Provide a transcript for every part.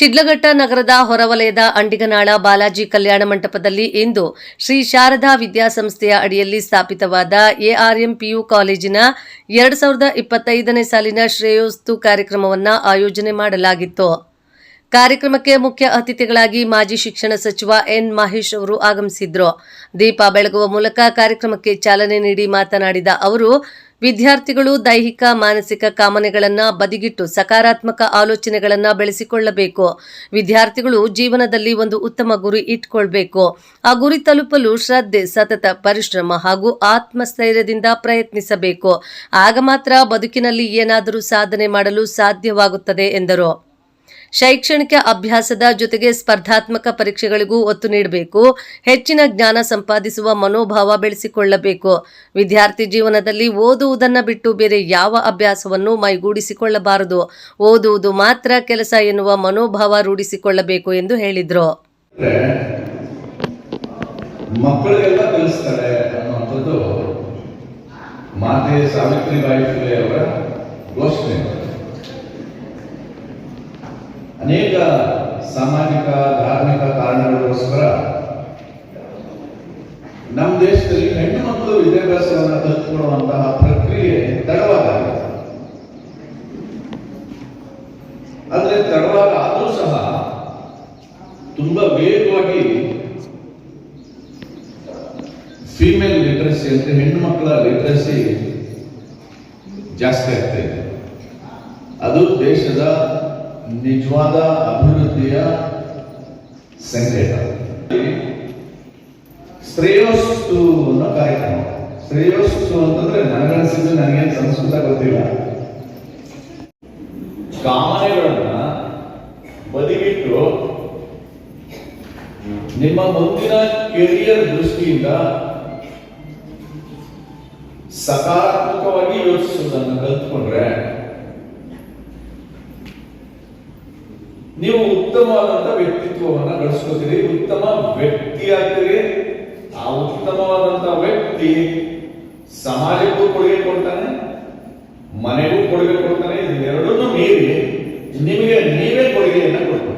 ಶಿಡ್ಲಘಟ್ಟ ನಗರದ ಹೊರವಲಯದ ಅಂಡಿಗನಾಳ ಬಾಲಾಜಿ ಕಲ್ಯಾಣ ಮಂಟಪದಲ್ಲಿ ಇಂದು ಶ್ರೀ ಶಾರದಾ ವಿದ್ಯಾಸಂಸ್ಥೆಯ ಅಡಿಯಲ್ಲಿ ಸ್ಥಾಪಿತವಾದ ಎಆರ್ಎಂ ಪಿಯು ಕಾಲೇಜಿನ ಎರಡು ಸಾವಿರದ ಇಪ್ಪತ್ತೈದನೇ ಸಾಲಿನ ಶ್ರೇಯೋಸ್ತು ಕಾರ್ಯಕ್ರಮವನ್ನು ಆಯೋಜನೆ ಮಾಡಲಾಗಿತ್ತು. ಕಾರ್ಯಕ್ರಮಕ್ಕೆ ಮುಖ್ಯ ಅತಿಥಿಗಳಾಗಿ ಮಾಜಿ ಶಿಕ್ಷಣ ಸಚಿವ ಎನ್ ಮಹೇಶ್ ಅವರು ಆಗಮಿಸಿದ್ರು. ದೀಪ ಬೆಳಗುವ ಮೂಲಕ ಕಾರ್ಯಕ್ರಮಕ್ಕೆ ಚಾಲನೆ ನೀಡಿ ಮಾತನಾಡಿದ ಅವರು ವಿದ್ಯಾರ್ಥಿಗಳು ದೈಹಿಕ, ಮಾನಸಿಕ ಕಾಮನೆಗಳನ್ನು ಬದಿಗಿಟ್ಟು ಸಕಾರಾತ್ಮಕ ಆಲೋಚನೆಗಳನ್ನು ಬೆಳೆಸಿಕೊಳ್ಳಬೇಕು. ವಿದ್ಯಾರ್ಥಿಗಳು ಜೀವನದಲ್ಲಿ ಒಂದು ಉತ್ತಮ ಗುರಿ ಇಟ್ಕೊಳ್ಬೇಕು. ಆ ಗುರಿ ತಲುಪಲು ಶ್ರದ್ಧೆ, ಸತತ ಪರಿಶ್ರಮ ಹಾಗೂ ಆತ್ಮಸ್ಥೈರ್ಯದಿಂದ ಪ್ರಯತ್ನಿಸಬೇಕು. ಆಗ ಮಾತ್ರ ಬದುಕಿನಲ್ಲಿ ಏನಾದರೂ ಸಾಧನೆ ಮಾಡಲು ಸಾಧ್ಯವಾಗುತ್ತದೆ, ಎಂದರು. ಶೈಕ್ಷಣಿಕ ಅಭ್ಯಾಸದ ಜೊತೆಗೆ ಸ್ಪರ್ಧಾತ್ಮಕ ಪರೀಕ್ಷೆಗಳಿಗೂ ಒತ್ತು ನೀಡಬೇಕು. ಹೆಚ್ಚಿನ ಜ್ಞಾನ ಸಂಪಾದಿಸುವ ಮನೋಭಾವ ಬೆಳೆಸಿಕೊಳ್ಳಬೇಕು. ವಿದ್ಯಾರ್ಥಿ ಜೀವನದಲ್ಲಿ ಓದುವುದನ್ನು ಬಿಟ್ಟು ಬೇರೆ ಯಾವ ಅಭ್ಯಾಸವನ್ನು ಮೈಗೂಡಿಸಿಕೊಳ್ಳಬಾರದು. ಓದುವುದು ಮಾತ್ರ ಕೆಲಸ ಎನ್ನುವ ಮನೋಭಾವ ರೂಢಿಸಿಕೊಳ್ಳಬೇಕು ಎಂದು ಹೇಳಿದರು. ಮಾತೆ ಸಾವಿತ್ರಿಬಾಯಿ ಫುಲೆ ಅವರ ಘೋಷಣೆ. ಅನೇಕ ಸಾಮಾಜಿಕ, ಧಾರ್ಮಿಕ ಕಾರಣಗಳಿಗೋಸ್ಕರ ನಮ್ಮ ದೇಶದಲ್ಲಿ ಹೆಣ್ಣು ಮಕ್ಕಳು ವಿದ್ಯಾಭ್ಯಾಸವನ್ನು ಕಲಿತುಕೊಳ್ಳುವಂತಹ ಪ್ರಕ್ರಿಯೆ ತಡವಾಗಿದೆ. ಆದರೆ ತಡವಾಗ ಆದರೂ ಸಹ ತುಂಬಾ ವೇಗವಾಗಿ ಫಿಮೇಲ್ ಲಿಟ್ರಸಿ ಅಂದ್ರೆ ಹೆಣ್ಣು ಮಕ್ಕಳ ಲಿಟ್ರಸಿ ಜಾಸ್ತಿ ಆಗ್ತಾ ಇದೆ. ಅದು ದೇಶದ ನಿಜವಾದ ಅಭಿವೃದ್ಧಿಯ ಸಂಕೇತ. ಶ್ರೇಯೋಸ್ತು ಅನ್ನೋ ಕಾರ್ಯಕ್ರಮ. ಶ್ರೇಯೋಸ್ತು ಅಂತಂದ್ರೆ ನನಗನ್ಸಿದ್ದು ನನಗೇನು ಸಂಸ್ಕೃತ ಗೊತ್ತಿಲ್ಲ. ಕಾಮನೆಗಳನ್ನ ಬದಿಗಿಟ್ಟು ನಿಮ್ಮ ಮುಂದಿನ ಕೆರಿಯರ್ ದೃಷ್ಟಿಯಿಂದ ಸಕಾರಾತ್ಮಕವಾಗಿ ಯೋಚಿಸುವುದನ್ನು ಕಲ್ತ್ಕೊಂಡ್ರೆ ನೀವು ಉತ್ತಮವಾದಂತ ವ್ಯಕ್ತಿತ್ವವನ್ನ ಗಳಿಸ್ಕೋತೀರಿ ಉತ್ತಮ ವ್ಯಕ್ತಿಯಾಗ್ತೀರಿ. ಆ ಉತ್ತಮವಾದಂತ ವ್ಯಕ್ತಿ ಸಮಾಜಕ್ಕೂ ಕೊಡುಗೆ ಕೊಡ್ತಾನೆ, ಮನೆಗೂ ಕೊಡುಗೆ ಕೊಡ್ತಾನೆ. ಇದನ್ನೆರಡನ್ನೂ ಮೀರಿ ನಿಮಗೆ ನೀವೇ ಕೊಡುಗೆಯನ್ನು ಕೊಡ್ತೀರಿ.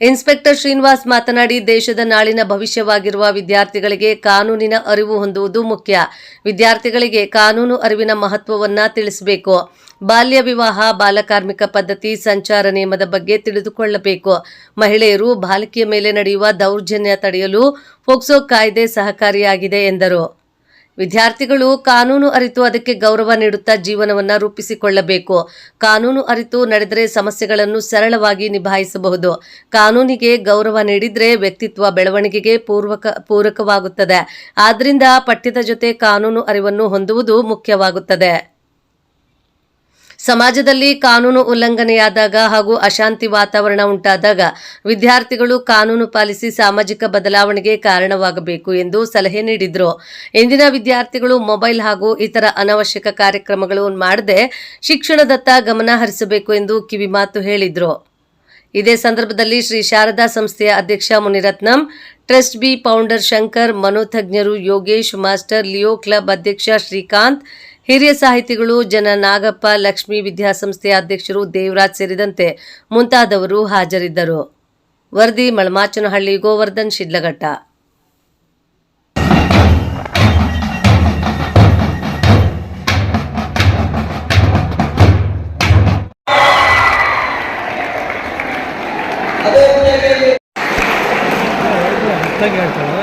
ಇನ್ಸ್ಪೆಕ್ಟರ್ ಶ್ರೀನಿವಾಸ್ ಮಾತನಾಡಿ, ದೇಶದ ನಾಳಿನ ಭವಿಷ್ಯವಾಗಿರುವ ವಿದ್ಯಾರ್ಥಿಗಳಿಗೆ ಕಾನೂನಿನ ಅರಿವು ಹೊಂದುವುದು ಮುಖ್ಯ. ವಿದ್ಯಾರ್ಥಿಗಳಿಗೆ ಕಾನೂನು ಅರಿವಿನ ಮಹತ್ವವನ್ನು ತಿಳಿಸಬೇಕು. ಬಾಲ್ಯ ವಿವಾಹ ಬಾಲಕಾರ್ಮಿಕ ಪದ್ಧತಿ, ಸಂಚಾರ ನಿಯಮದ ಬಗ್ಗೆ ತಿಳಿದುಕೊಳ್ಳಬೇಕು. ಮಹಿಳೆಯರು ಬಾಲಕಿಯ ಮೇಲೆ ನಡೆಯುವ ದೌರ್ಜನ್ಯ ತಡೆಯಲು ಫೋಕ್ಸೋ ಕಾಯ್ದೆ ಸಹಕಾರಿಯಾಗಿದೆ ಎಂದರು. ವಿದ್ಯಾರ್ಥಿಗಳು ಕಾನೂನು ಅರಿತು ಅದಕ್ಕೆ ಗೌರವ ನೀಡುತ್ತಾ ಜೀವನವನ್ನ ರೂಪಿಸಿಕೊಳ್ಳಬೇಕು. ಕಾನೂನು ಅರಿತು ನಡೆದರೆ ಸಮಸ್ಯೆಗಳನ್ನು ಸರಳವಾಗಿ ನಿಭಾಯಿಸಬಹುದು. ಕಾನೂನಿಗೆ ಗೌರವ ನೀಡಿದರೆ ವ್ಯಕ್ತಿತ್ವ ಬೆಳವಣಿಗೆಗೆ ಪೂರ್ವಕ, ಪೂರಕವಾಗುತ್ತದೆ. ಆದ್ದರಿಂದ ಪಠ್ಯದ ಜೊತೆ ಕಾನೂನು ಅರಿವನ್ನು ಹೊಂದುವುದು ಮುಖ್ಯವಾಗುತ್ತದೆ. ಸಮಾಜದಲ್ಲಿ ಕಾನೂನು ಉಲ್ಲಂಘನೆಯಾದಾಗ ಹಾಗೂ ಅಶಾಂತಿ ವಾತಾವರಣ ಉಂಟಾದಾಗ ವಿದ್ಯಾರ್ಥಿಗಳು ಕಾನೂನು ಪಾಲಿಸಿ ಸಾಮಾಜಿಕ ಬದಲಾವಣೆಗೆ ಕಾರಣವಾಗಬೇಕು ಎಂದು ಸಲಹೆ ನೀಡಿದರು. ಇಂದಿನ ವಿದ್ಯಾರ್ಥಿಗಳು ಮೊಬೈಲ್ ಹಾಗೂ ಇತರ ಅನವಶ್ಯಕ ಕಾರ್ಯಕ್ರಮಗಳು ಮಾಡದೆ ಶಿಕ್ಷಣದತ್ತ ಗಮನ ಹರಿಸಬೇಕು ಎಂದು ಕಿವಿಮಾತು ಹೇಳಿದರು. ಇದೇ ಸಂದರ್ಭದಲ್ಲಿ ಶ್ರೀ ಶಾರದಾ ಸಂಸ್ಥೆಯ ಅಧ್ಯಕ್ಷ Munirathnam, trust B founder Shankar, ಮನೋತಜ್ಞರು Yogesh, master Leo club ಅಧ್ಯಕ್ಷ ಶ್ರೀಕಾಂತ್ ಹಿರಿಯ ಸಾಹಿತಿಗಳು ಜನ ನಾಗಪ್ಪ ಲಕ್ಷ್ಮೀ ವಿದ್ಯಾಸಂಸ್ಥೆಯ ಅಧ್ಯಕ್ಷರು ದೇವರಾಜ್ ಸೇರಿದಂತೆ ಮುಂತಾದವರು ಹಾಜರಿದ್ದರು ವರದಿ ಮಳಮಾಚನಹಳ್ಳಿ ಗೋವರ್ಧನ್ ಶಿಡ್ಲಘಟ್ಟ ಹೇಳ್ತಾಳೆ